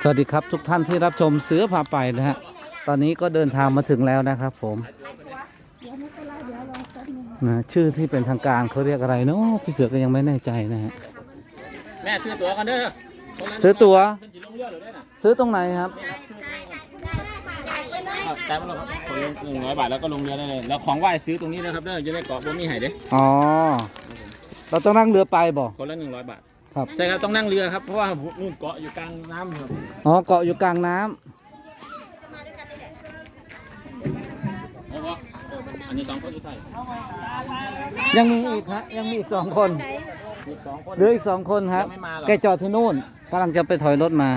สวัสดีครับทุกท่านที่รับชมเสือพาไปนะฮะ ตอนนี้ก็เดินทางมาถึงแล้วนะครับผมนะชื่อที่เป็นทางการเขาเรียกอะไรเนาะพี่เสือก็ยังไม่แน่ใจนะฮะ แม่ซื้อตั๋วกันเด้อคนละซื้อตั๋วเป็นสีลงเรือหรือได้น่ะซื้อตรงไหนครับครับแต่มันครับคนละหนึ่งร้อยบาทแล้วก็ลงเรือได้เลย แล้วของไหว้ซื้อตรงนี้นะครับเด้อจะได้เกาะบ่มีไห้เด้อ๋อ เราต้องนั่งเรือไปบ่คนละหนึ่งร้อยบาท ครับ ใช่ครับต้องนั่งเรือครับเพราะว่านู่นเกาะอยู่กลางน้ำครับอ๋อเกาะอยู่กลางน้ำเพราะว่าอันนี้สองคนสุดท้ายยังมีอีกฮะยังมีอีกสองคนมีสองคน เหลืออีกสองคนครับยังไม่มาหรอ แกจอดที่นู่นกำลังจะไปถอยรถมา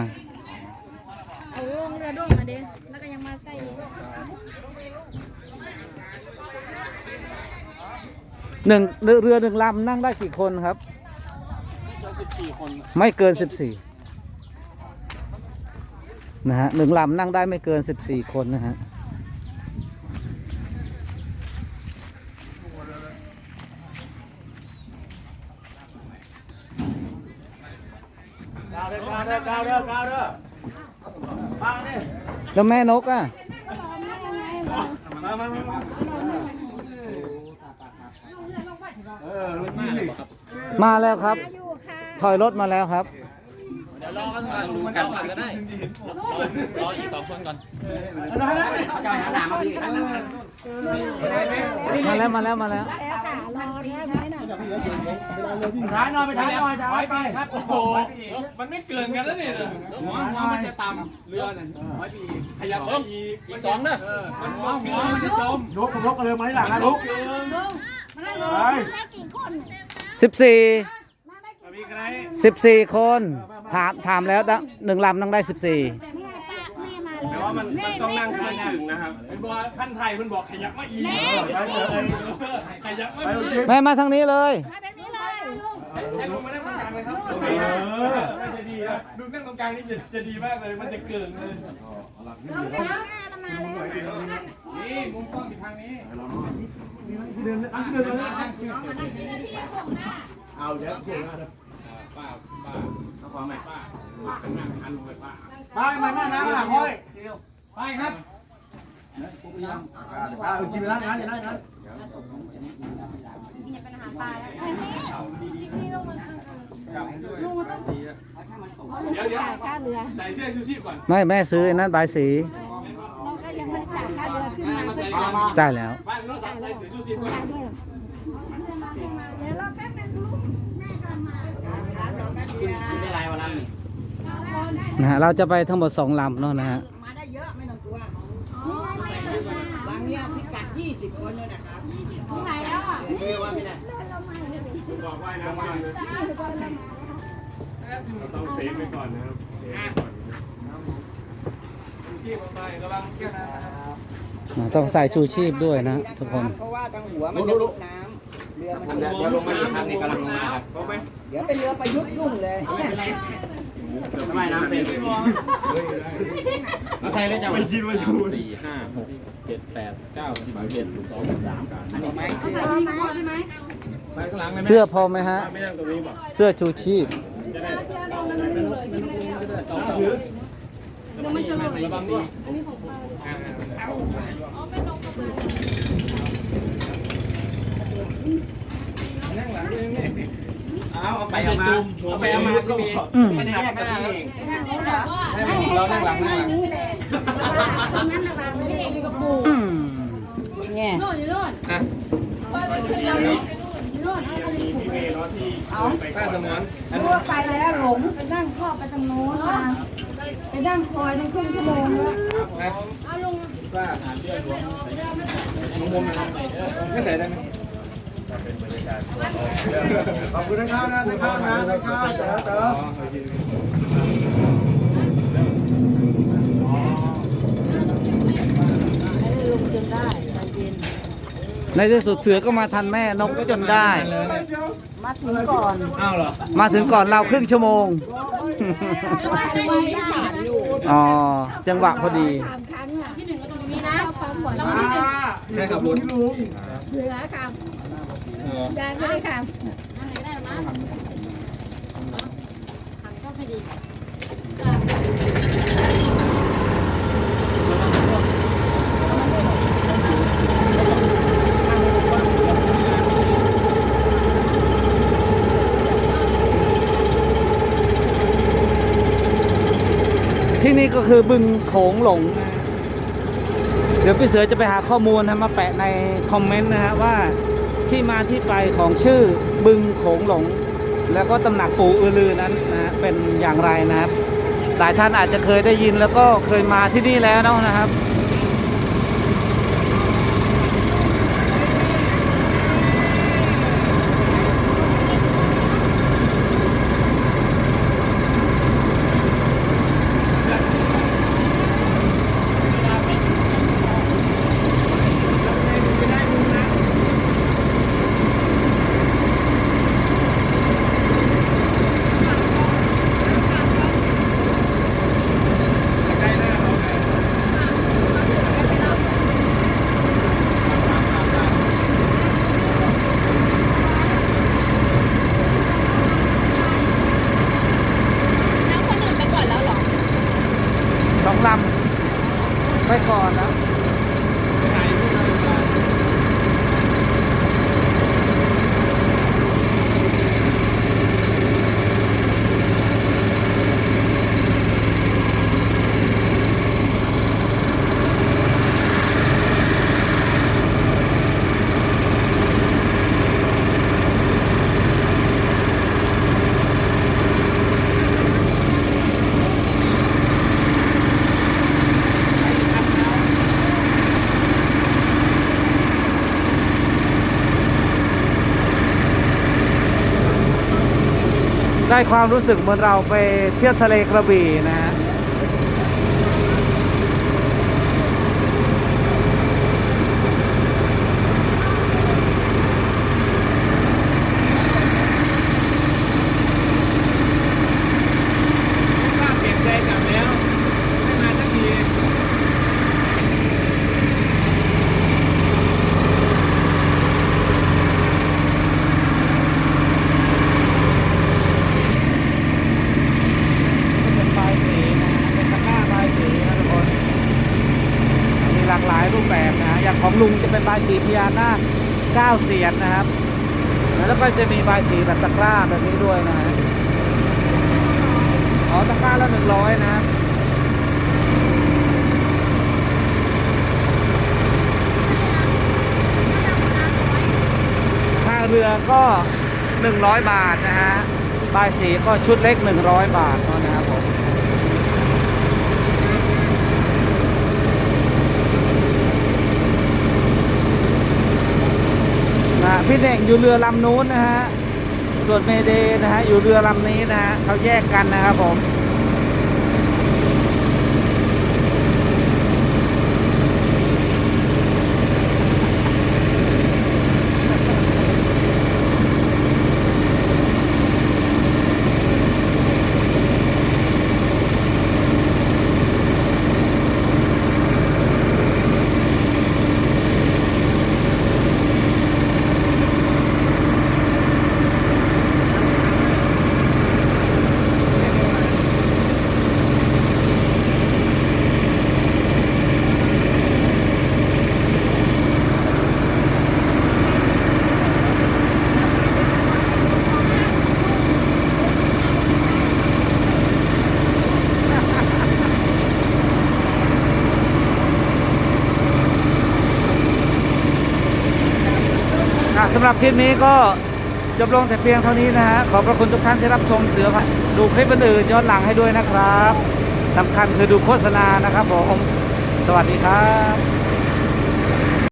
โอ้ลงเรือด้วงมาเด้แล้วก็ยังมาใส่อีกหนึ่งเรือเรือหนึ่งลำนั่งได้กี่คนครับ สิบสี่คน ไม่เกินสิบสี่นะฮะหนึ่งลำนั่งได้ไม่เกินสิบสี่คนนะฮะก้าวเด้อก้าวเด้อก้าวเด้อก้าวเด้อฟังนี่แล้วแม่นกอะ มามามาเออรถมาเลยครับมาแล้วครับอยู่ค่ะ ถอยรถมาแล้วครับ เดี๋ยวรอกันก่อนดูกันก่อนก็ได้รอรออีกสองคนก่อนกายหาหนามาพี่มาแล้วมาแล้วมาแล้วแล้วค่ะรอได้ไหมน่ะท้ายหน่อยไปท้ายหน่อยท้ายไปครับโอ้โหมันไม่เกินกันแล้วนี่หัวหัวมันจะต่ำเรือน่ะร้อยปีขยับเพิ่มอีกสองเด้อมันหัวหัวมันจะจมลุกลุกกันเลยไหมหลังนะลุกไปได้กี่คนสิบสี่มีใคร สิบสี่คนถามถามแล้วนะหนึ่งลำนั่งได้สิบสี่แม่ป้าแม่มาแต่ว่ามันมันต้องนั่งให้มันถึงนะครับเป็นบอกพันไทยเพิ่นบอกขยับมาอีกขยับมาไปอีโอกเคแม่มาทางนี้เลย มาทางนี้เลยให้ลุงมานั่งตรงกลางเลยครับเออน่าจะดีนะลุงนั่งตรงกลางนี่จะจะดีมากเลย มันจะเกินเลยนี่มุมกล้องอยู่ทางนี้เดินอันเดินเลยเอาเดี๋ยวเกี่ยวนะ ป้าป้าเอาความไหมป้าป้าข้างหน้าคันลงไปป้าไปมาหน้าน้ำอะห้อยไปครับอ่ากินไปแล้วนะอย่าได้นะเดี๋ยวเดี๋ยวจ่ายค่าเรือใส่เสื้อชูชีพก่อนไม่แม่ซื้อนั่นใบสีเรายังไม่จ่ายค่าเรือขึ้นมามาเพื่ใส่แล้วบ้านน้องสาวใส่เสื้อชูชีพก่อน จ่ายด้วยเดี๋ยวรอแป๊บนึงลูกแม่กำลังมา กินได้ไรวันนั้น นะฮะเราจะไปทั้งหมดสองลำเนาะนะฮะมาได้เยอะไม่ต้องกลัวบางเนี่ยพิกัด20คนเลยนะครับที่ไหนแล้วอะบอกว่ายน้ำมาเลยต้องเซฟไปก่อนนะครับเซฟก่อนชูชีพไปกำลังเที่ยวนะนะต้องใส่ชูชีพด้วยนะทุกคนเพราะว่าทางหัวมันจะลุกน้ำเรือมันจะเดี๋ยวลงมาอีกครั้งนี้กำลังลงมาครับเดี๋ยวเป็นเรือประยุทธ์ยุ่งเลย ทำไมน้ำเต็มมาใส่เลยจ้ะไม่คิดว่าจะพูดสี่ห้าหกเจ็ดแปดเก้าสิบเอ็ดสองสามอันนี้ไม่ใช่ไหมไปข้างหลังเลยไหมเสื้อพอไหมฮะไม่นั่งตรงนี้บอกเสื้อชูชีพต้องถือระวังระวังด้วย เอาเอาไปเอามาเอาไปเอามาพี่เมย์อืมมันแยกกันเองเรานั่งหลังนั่งหลังนี่แหละตรงนั้นระวังนี่อยู่กับปู่อืมโน่นอยู่โน่นอะพี่เมย์เนาะที่ไปป้าสมอนรู้ว่าไปแล้วหลงไปนั่งครอบไปทางโน้นมาไปนั่งคอยนั่งครึ่งชั่วโมงแล้วป้าหาเลือดหลวงมุมมุมมันไม่ใส่ได้ไหม ขอบคุณนะครับนะนะครับนะนะครับเดี๋ยวเดี๋ยวในที่สุดเสือก็มาทันแม่นกจนได้ มาถึงก่อนอ้าวเหรอมาถึงก่อนเราครึ่งชั่วโมงอ๋อ จังหวะพอดี สามครั้งอะที่หนึ่งก็ตรงนี้นะความหวานใช่ครับลุงเสือค่ะ ยายไม่ด้ค่ดีที่นี่ก็คือบึงโขงหลงเดี๋ยวพี่เสือจะไปหาข้อมูลนะมาแปะในคอมเมนต์นะฮะว่า ที่มาที่ไปของชื่อบึงโขงหลง แล้วก็ตำหนักปู่อือลือนั้นนะเป็นอย่างไรนะครับ หลายท่านอาจจะเคยได้ยินแล้วก็เคยมาที่นี่แล้วนะครับ แล้วคนอื่นไปก่อนแล้วเหรอ สองลำไปก่อนนะ ได้ความรู้สึกเหมือนเราไปเที่ยวทะเลกระบี่นะฮะ กล้าเปลี่ยนใจกลับแล้วไม่มาสักที เป็นใบายสีนะฮะเป็นตะกร้าใบายสีนะทุกคน มีหลากหลายรูปแบบนะฮะอย่างของลุงจะเป็นใบายสีพญานาคเก้าเสียนนะครับ แล้วก็จะมีใบายสีแบบตะกร้าแบบนี้ด้วยนะฮะอ๋อตะกร้าละหนึ่งร้อยนะครับค่าเรือก็100บาทนะฮะบายสีก็ชุดเล็ก100บาทเท่านะครับผมนะ พี่เน่งอยู่เรือลำนู้นนะฮะส่วนเมเดย์นะฮะอยู่เรือลำนี้นะฮะเขาแยกกันนะครับผม อะ สำหรับคลิปนี้ก็จบลงแต่เพียงเท่านี้นะฮะ ขอบพระคุณทุกท่านที่รับชมเสือดูคลิปอื่นย้อนหลังให้ด้วยนะครับสำคัญคือดูโฆษณานะครับผม สวัสดีครับ